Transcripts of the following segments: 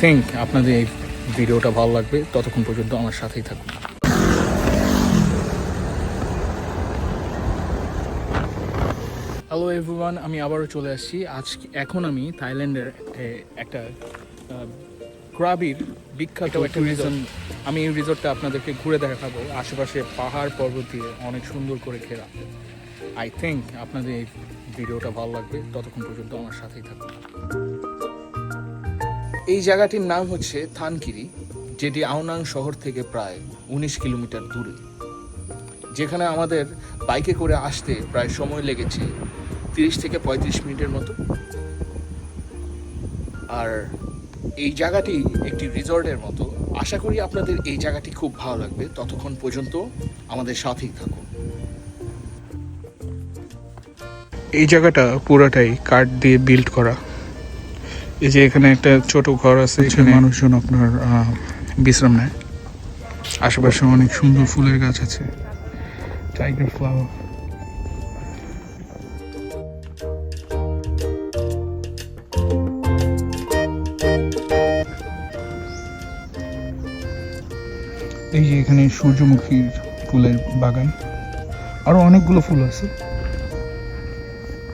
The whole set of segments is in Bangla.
থিঙ্ক আপনাদের এই ভিডিওটা ভালো লাগবে। ততক্ষণ পর্যন্ত আমার সাথেই থাকুন। হ্যালো এভরিওয়ান আমি আবারও চলে আসছি। আজ এখন আমি থাইল্যান্ডের একটা ক্রাবির বিখ্যাত একটা রিজন আমি এই রিসোর্টটা আপনাদেরকে ঘুরে দেখাবো। আশেপাশে পাহাড় পর্বত দিয়ে অনেক সুন্দর করে ঘেরা। আই থিঙ্ক আপনাদের এই ভিডিওটা ভালো লাগবে। ততক্ষণ পর্যন্ত আমার সাথেই থাকুন। এই জায়গাটির নাম হচ্ছে থানকিরি, যেটি আউনাং শহর থেকে প্রায় উনিশ কিলোমিটার দূরে। যেখানে আমাদের বাইকে করে আসতে প্রায় সময় লেগেছে তিরিশ থেকে পঁয়ত্রিশ মিনিটের মতো। আর এই জায়গাটি একটি রিসর্টের মতো। আশা করি আপনাদের এই জায়গাটি খুব ভালো লাগবে। ততক্ষণ পর্যন্ত আমাদের সাথেই থাকুন। এই জায়গাটা পুরোটাই কাঠ দিয়ে বিল্ড করা। এই যে এখানে একটা ছোট ঘর আছে এখানে মানুষজন আপনার বিশ্রাম নেয়। আশেপাশে অনেক সুন্দর ফুলের গাছ আছে। টাইগার ফ্লাওয়ার এই যে এখানে সূর্যমুখীর ফুলের বাগান। আরও অনেকগুলো ফুল আছে।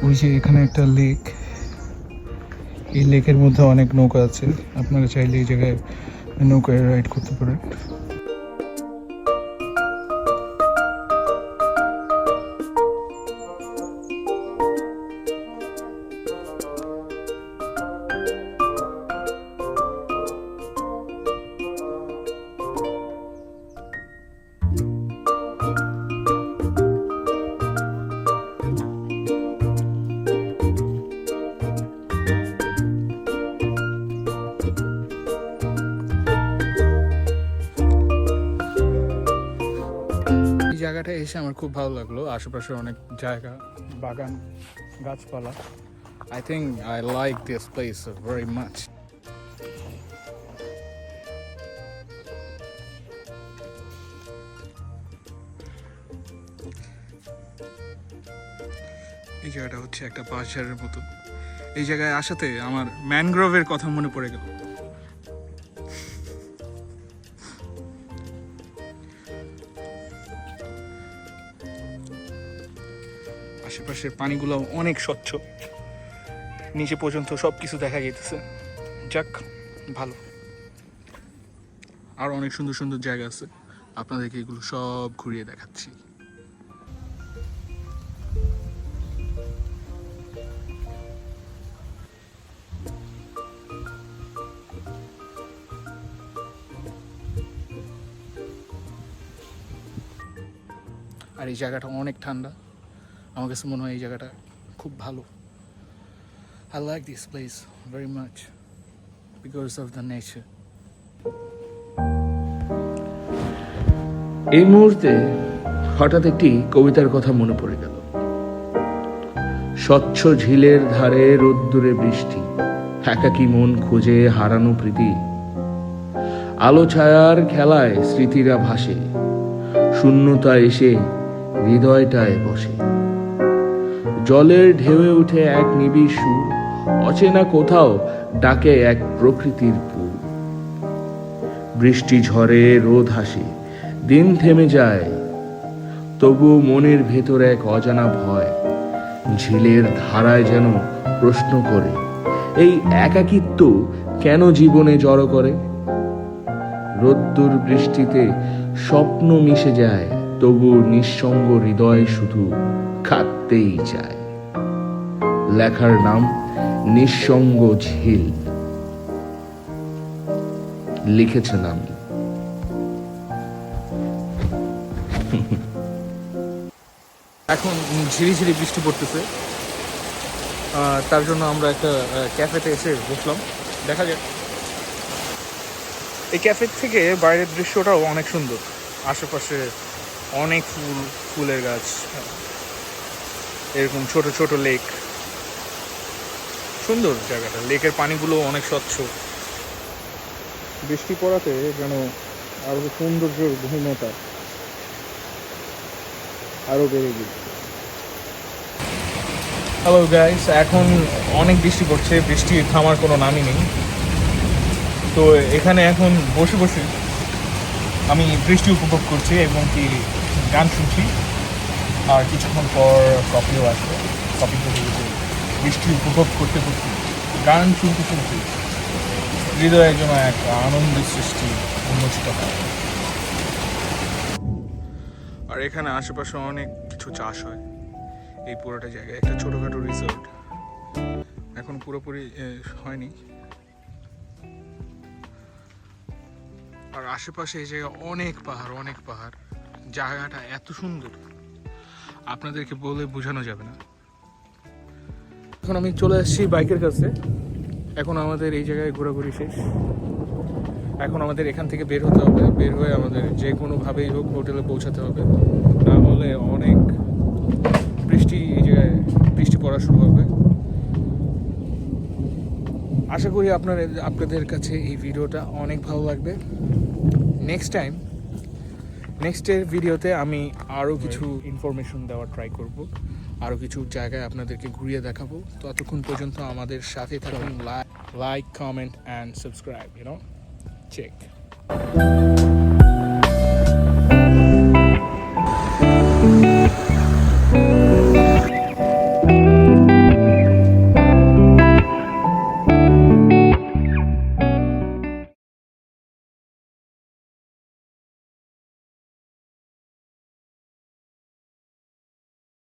ওই যে এখানে একটা লেক এই লেকের মধ্যে অনেক নৌকা আছে। আপনারা চাইলে এই জায়গায় নৌকায় রাইড করতে পারেন। এসে আমার খুব ভালো লাগল। আশেপাশে অনেক জায়গা, বাগান, গাছপালা। I think I like this place very much এই জায়গাটা হচ্ছে একটা বাজারের মতো। এই জায়গায় আসাতে আমার ম্যানগ্রোভের কথা মনে পড়ে গেল। আশেপাশের পানিগুলো অনেক স্বচ্ছ। নিচে পর্যন্ত সব কিছু দেখা যেতেছে যাক, ভালো। আর অনেক সুন্দর সুন্দর জায়গা আছে। আপনাদেরকে এগুলো সব ঘুরিয়ে দেখাচ্ছি। আর এই জায়গাটা অনেক ঠান্ডা। আমার কাছে মনে হয় এই জায়গাটা খুব ভালো। I like this place very much because of the nature এই মুহূর্তে হঠাৎ একটি কবিতার কথা মনে পড়ে গেল। স্বচ্ছ ঝিলের ধারে রোদ্দুরে বৃষ্টি, একাকি মন খোঁজে হারানো প্রীতি। আলো ছায়ার খেলায় স্মৃতিরা ভাসে শূন্যতা এসে হৃদয়টায় বসে। জলের ঢেউয়ে উঠে এক নিবিড় সুর, অচেনা কোথাও ডাকে এক প্রকৃতির পুর। বৃষ্টি ঝরে, রোদ হাসে, দিন থেমে যায়, তবু মনের ভেতর এক অজানা ভয়, ঝিলের ধারায় যেন প্রশ্ন করে, এই একাকিত্ব কেন জীবনে জড়ো করে? রোদ্দুর বৃষ্টিতে স্বপ্ন মিশে যায়, তবু নিঃসঙ্গ হৃদয় শুধু কাঁদতেই চায় লেখার নাম নিঃসঙ্গ ঝিল। লিখেছেন আমি। এখন ঝিরিঝিরি বৃষ্টি পড়তেছে। তার জন্য আমরা একটা ক্যাফেতে এসে বসলাম। দেখা যাক। এই ক্যাফে থেকে বাইরের দৃশ্যটাও অনেক সুন্দর। আশেপাশে অনেক ফুল, ফুলের গাছ। এরকম ছোট ছোট লেক সুন্দর জায়গাটা। লেকের পানিগুলো অনেক স্বচ্ছ। বৃষ্টি পড়াতে যেন আরও সৌন্দর্যের ঘূর্ণতা আরও বেড়ে গেছে হ্যালো গাইস এখন অনেক বৃষ্টি পড়ছে। বৃষ্টি থামার কোনো নামই নেই। তো এখানে এখন বসে বসে আমি বৃষ্টি উপভোগ করছি এবং কি গান শুনছি। আর কিছুক্ষণ পর কফিও আসবে। কফি খেতে খেতে বৃষ্টি উপভোগ করতে করতে গান শুনতে শুনতে হৃদয়ের জন্য এক আনন্দের সৃষ্টি উন্মোচিত হয়। আর এখানে আশেপাশে অনেক কিছু চাষ হয়। এই পুরোটা জায়গায় একটা ছোটোখাটো রিসোর্ট এখন পুরোপুরি হয়নি। আর আশেপাশে এই জায়গায় অনেক পাহাড় অনেক পাহাড়। জায়গাটা এত সুন্দর। আপনাদেরকে বলে বোঝানো যাবে না। এখন আমি চলে আসছি বাইকের কাছে। এখন আমাদের এই জায়গায় ঘোরাঘুরি শেষ। এখন আমাদের এখান থেকে বের হতে হবে। বের হয়ে আমাদের যে কোনোভাবেই হোক হোটেলে পৌঁছাতে হবে। না হলে অনেক বৃষ্টি এই জায়গায়, বৃষ্টি পড়া শুরু হবে। আশা করি আপনার আপনাদের কাছে এই ভিডিওটা অনেক ভালো লাগবে। নেক্সট টাইম নেক্সটের ভিডিওতে আমি আরও কিছু ইনফরমেশন দেওয়ার ট্রাই করব। আরও কিছু জায়গায় আপনাদেরকে ঘুরিয়ে দেখাবো। ততক্ষণ পর্যন্ত আমাদের সাথে থাকুন like comment and subscribe you know check